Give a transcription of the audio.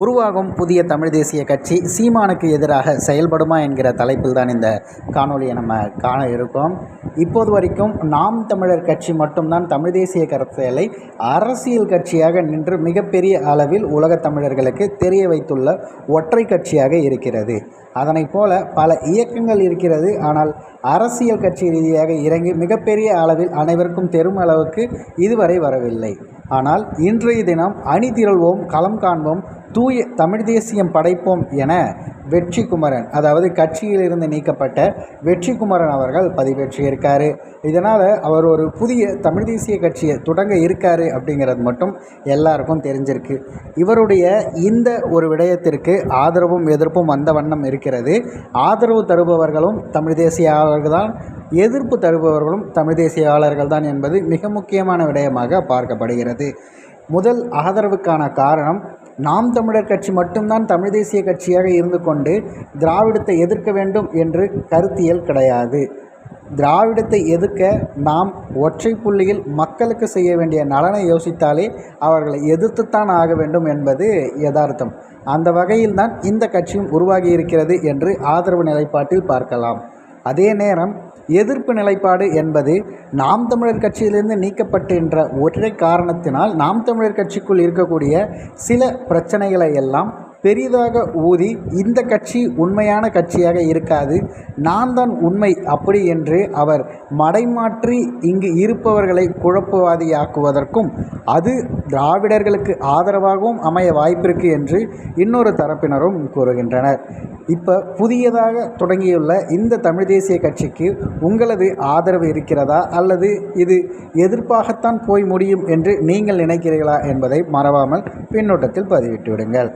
உருவாகும் புதிய தமிழ் தேசிய கட்சி சீமானுக்கு எதிராக செயல்படுமா என்கிற தலைப்பில் தான் இந்த காணொலியை நம்ம காண இருக்கோம். இப்போது வரைக்கும் நாம் தமிழர் கட்சி மட்டும்தான் தமிழ் தேசிய கருத்தியலை அரசியல் கட்சியாக நின்று மிகப்பெரிய அளவில் உலகத் தமிழர்களுக்கு தெரிய வைத்துள்ள ஒற்றை கட்சியாக இருக்கிறது. அதனைப் போல பல இயக்கங்கள் இருக்கிறது. ஆனால் அரசியல் கட்சி ரீதியாக இறங்கி மிகப்பெரிய அளவில் அனைவருக்கும் தெரும் அளவுக்கு இதுவரை வரவில்லை. ஆனால் இன்றைய தினம் அணி திரள்வோம் களம் காண்போம் தூய தமிழ் தேசியம் படைப்போம் என வெற்றி குமரன் அதாவது கட்சியிலிருந்து நீக்கப்பட்ட வெற்றி குமரன் அவர்கள் பதிவேற்றியிருக்கார். இதனால் அவர் ஒரு புதிய தமிழ் தேசிய கட்சியை தொடங்க இருக்கார் அப்படிங்கிறது மட்டும் எல்லாருக்கும் தெரிஞ்சிருக்கு. இவருடைய இந்த ஒரு விடயத்திற்கு ஆதரவும் எதிர்ப்பும் வந்த வண்ணம் இருக்கிறது. ஆதரவு தருபவர்களும் தமிழ் தேசியவாளர்கள் தான் எதிர்ப்பு தருபவர்களும் தமிழ் தேசியவாளர்கள் தான் என்பது மிக முக்கியமான விடயமாக பார்க்கப்படுகிறது. முதல் ஆதரவுக்கான காரணம் நாம் தமிழர் கட்சி மட்டும்தான் தமிழ் தேசிய கட்சியாக இருந்து கொண்டு திராவிடத்தை எதிர்க்க வேண்டும் என்று கருத்தியல் கிடையாது. திராவிடத்தை எதிர்க்க நாம் ஒற்றை புள்ளியில் மக்களுக்கு செய்ய வேண்டிய நலனை யோசித்தாலே அவர்களை எதிர்த்துத்தான் ஆக வேண்டும் என்பது யதார்த்தம். அந்த வகையில்தான் இந்த கட்சியும் உருவாகி இருக்கிறது என்று ஆதரவு நிலைப்பாட்டில் பார்க்கலாம். அதே நேரம் எதிர்ப்பு நிலைப்பாடு என்பது நாம் தமிழர் கட்சியிலிருந்து நீக்கப்பட்டுன்ற ஒற்றை காரணத்தினால் நாம் தமிழர் கட்சிக்குள் இருக்கக்கூடிய சில பிரச்சனைகளை எல்லாம் பெரிதாக ஊதி இந்த கட்சி உண்மையான கட்சியாக இருக்காது. நான் தான் உண்மை அப்படி என்று அவர் மடைமாற்றி இங்கு இருப்பவர்களை குழப்பவாதியாக்குவதற்கும் அது திராவிடர்களுக்கு ஆதரவாகவும் அமைய வாய்ப்பிருக்கு என்று இன்னொரு தரப்பினரும் கூறுகின்றனர். இப்போ புதியதாக தொடங்கியுள்ள இந்த தமிழ் தேசிய கட்சிக்கு உங்களது ஆதரவு இருக்கிறதா? அல்லது இது எதிர்ப்பாகத்தான் போய் முடியும் என்று நீங்கள் நினைக்கிறீர்களா என்பதை மறவாமல் பின்னோட்டத்தில் பதிவிட்டு விடுங்கள்